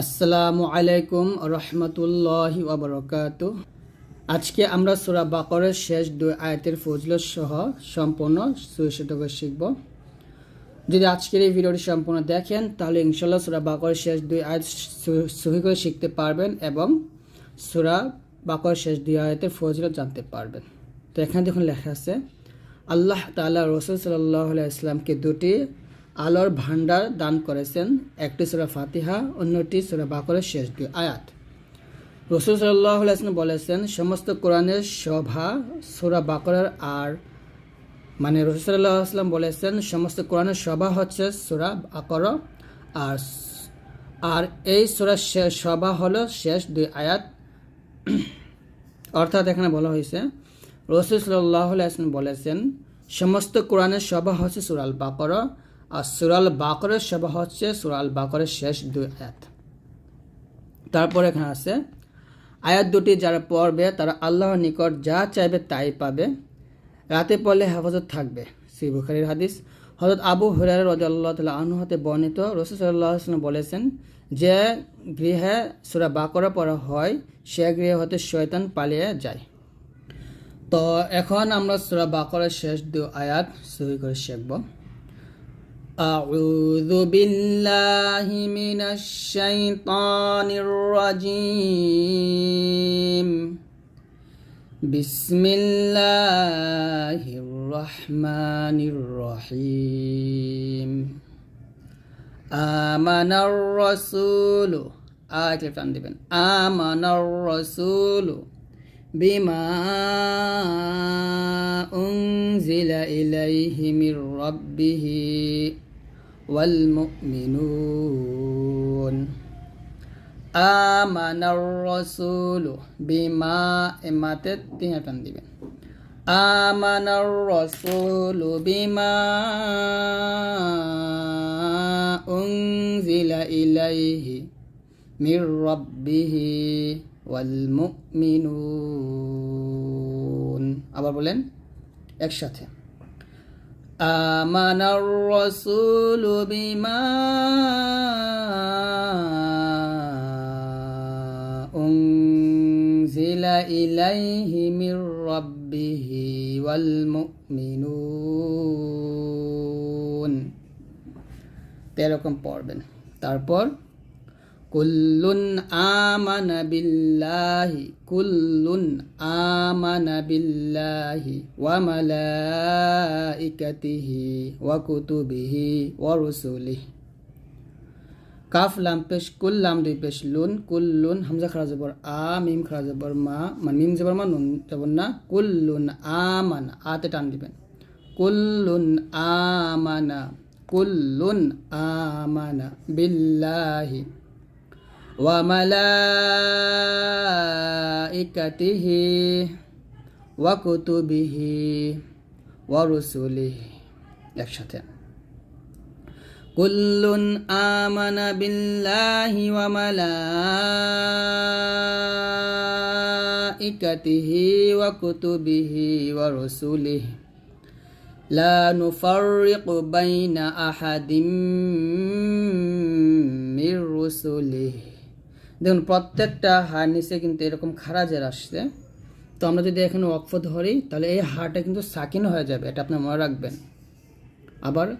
আসসালামু আলাইকুম রহমতুল্লাহি ওবরকাত আজকে আমরা সুরা বাকরের শেষ দুই আয়াতের ফজলত সহ সম্পূর্ণ সুশত করে শিখব। যদি আজকের এই ভিডিওটি সম্পূর্ণ দেখেন, তাহলে ইনশাল্লাহ সুরা বাকরের শেষ দুই আয়াত সহি করে শিখতে পারবেন এবং সুরা বাকরের শেষ দুই আয়াতের ফজলত জানতে পারবেন। তো এখানে দেখুন লেখা আছে, আল্লাহ তাআলা রসুল সাল্লাহ ইসলামকে দুটি আলোর ভান্ডার দান করেছেন। একটি সুরা ফাতিহা, অন্যটি সুরা বাকরের শেষ দুই আয়াত। রসুল সাল্লাহ বলেছেন, সমস্ত কোরআনের সভা সুরা বাকরের আর মানে রসুল সাল্লাহ আসলাম বলেছেন, সমস্ত কোরআনের সভা হচ্ছে সুরা বাকর আর আর এই সুরা সভা হলো শেষ দুই আয়াত। অর্থাৎ এখানে বলা হয়েছে, রসুল সাল্লাহ আসলাম বলেছেন, সমস্ত কোরআনের সভা হচ্ছে সুরাল বাকর আর সুরাল বাকরের সভা হচ্ছে সুরাল বাকরের শেষ দুই আয়াত। তারপর এখানে আছে, আয়াত দুটি যারা পড়বে, তারা আল্লাহর নিকট যা চাইবে তাই পাবে। রাতে পড়লে হেফাজত থাকবে শ্রী বুখারির হাদিস। হজরত আবু হরার রজ আল্লাহ তালা আনু হতে বর্ণিত সাল্লাহ বলেছেন যে, গৃহে সুরা বাকরা পড়া হয়, সে গৃহে হতে শয়তান পালিয়ে যায়। তো এখন আমরা সুরা বাকরের শেষ দু আয়াত সহি করে শিখব। أعوذ بالله من الشيطان الرجيم بسم الله الرحمن الرحيم آمن الرسول آية الفندبن آمن الرسول بما أنزل إليه من ربه والمؤمنون آمن الرسول بما إماتت تين দিবেন آمن الرسول بما أنزل إليه من ربه والمؤمنون আবার বলেন একসাথে آمن الرسول بما أنزل إليه من ربه والمؤمنون এরকম পড়বেন তারপর কুল্লুন আমানা বিল্লাহি, কুল্লুন আমানা বিল্লাহি ওয়া মালাইকাতিহি ওয়া কুতুবিহি ওয়া রুসুলিহি। কাফ, লাম, পেশ, কুল, লাম, দুই, পেশ, লুন, কুল্লুন, হামজা, খারা, জবর, আ, মিম, খারা, জবর, মা মানে মিম, জবর, মা, নুন, জবর না, কুল্লুন আমান, আতে টান দিবেন। কুল্লুন আমানা কুল্লুন আমানা বিল্লাহি। ওয়া মালাইকাতিহি ওয়া কুতুবিহি ওয়া রুসুলিহি একসাথে كل آمن بالله وملائكته وكتبه ورسله لا نفرق بين أحد من رسله দেখুন, প্রত্যেকটা হাড় নিচে কিন্তু এরকম খারাজের আসছে। তো আমরা যদি এখানে অক্ষ ধরি, তাহলে এই হাড়টা কিন্তু সাকিন হয়ে যাবে, এটা আপনার মনে রাখবেন। আবার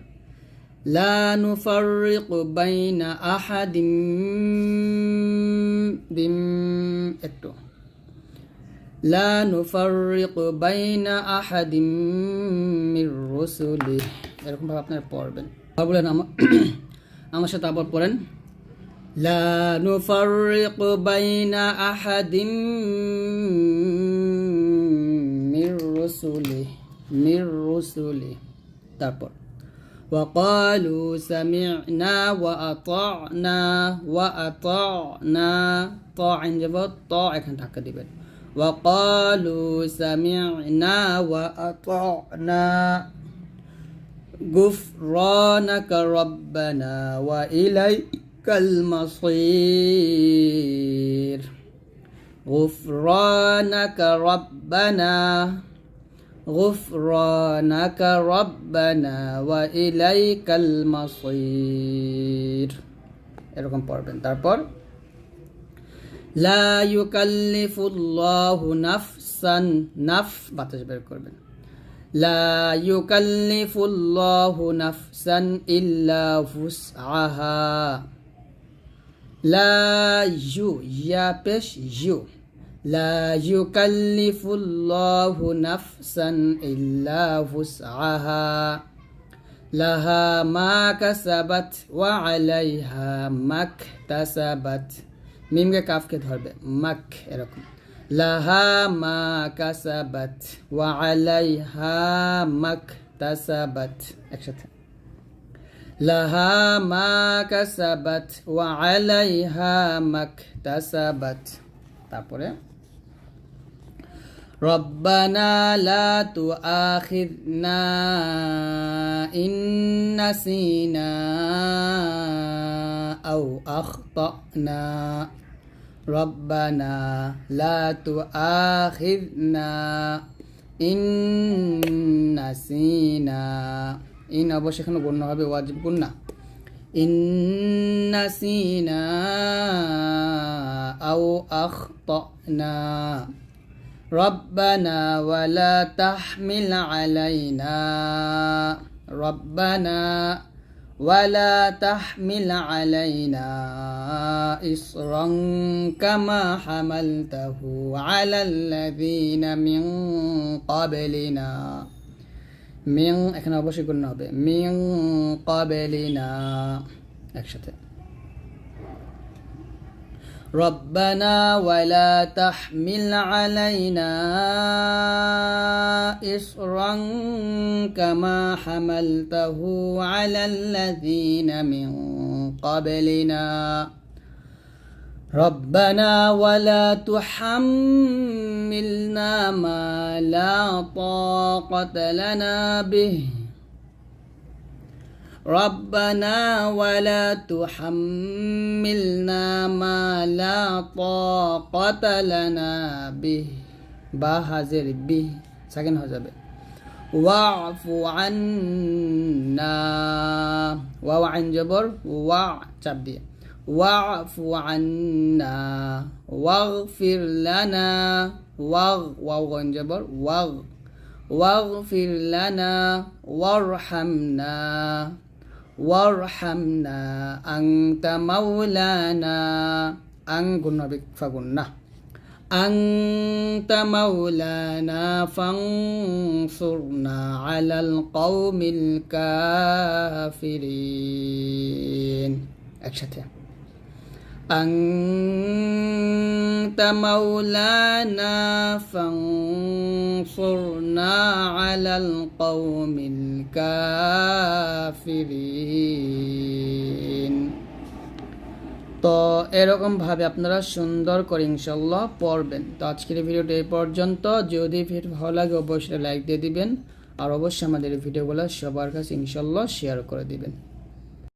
লানুফারিকা আহা দিম দিম একটু। লানুফারিকা আহা দিম রসুলি। এরকমভাবে আপনারা পড়বেন। বলেন আমার আমার সাথে আবার পড়েন। لا نفرق بين أحد من رسله من رسله. تقول وقالوا سمعنا وأطعنا وأطعنا. طاع جبت طاع كان تكذب وقالوا سمعنا وأطعنا. غفرانك ربنا وإليك المصير غفرانك ربنا غفرانك ربنا وإليك المصير এরকম পড়বেন তারপর লা ইউকাল্লিফুল্লাহু নাফসান নাফ বাতাস বের করবেন লা ইউকাল্লিফুল্লাহু নাফসান ইল্লা ফুসআহা লা ইউ ইয়া পেশ ইউ لا يكلف الله نفسا إلا وسعها لها ما كسبت وعليها ما اكتسبت মিমকে কাফকে ধরবে মাক এরকম লাহা মা কাসাবাত ওয়া আলাইহা মাক তাসাবাত একসাথে লাহা মা কাসাবাত ওয়া আলাইহা মাক তাসাবাত তারপরে ربنا لا تؤاخذنا إن نسينا أو أخطأنا ربنا لا تؤاخذنا إن نسينا ইন অবশ্যই এখানে গণ্য হবে ওয়াজিব গুন্না ইন নাসিনা আও আখতানা ربنا ولا تحمل علينا ربنا ولا تحمل علينا إصرا كما حملته على الذين من قبلنا من এখানে অবশ্যই করতে হবে من قبلنا একসাথে ربنا ولا تحمل علينا إصرا كما حملته على الذين من قبلنا ربنا ولا تحملنا ما لا طاقة لنا به ربنا ولا تحملنا ما لا طاقة لنا به বা হাজির বিহ সেকেন্ড হয়ে যাবে ওয়াফু আন্না ওয়া আইন জবর ওয়া চাপ দিয়ে واعف عنا واغفر لنا واغ واو جبر واغ واغفر لنا وارحمنا وارحمنا أنت مولانا أن كنا بك فكنا أنت مولانا فانصرنا على القوم الكافرين أكشتها أنت مولانا فانصرنا على القوم الكافرين তো এরকমভাবে আপনারা সুন্দর করে ইনশাল্লাহ পড়বেন তো আজকের ভিডিওটা এই পর্যন্ত যদি ভিডিও ভালো লাগে অবশ্যই লাইক দিয়ে দিবেন আর অবশ্যই আমাদের ভিডিওগুলো সবার কাছে ইনশাল্লাহ শেয়ার করে দিবেন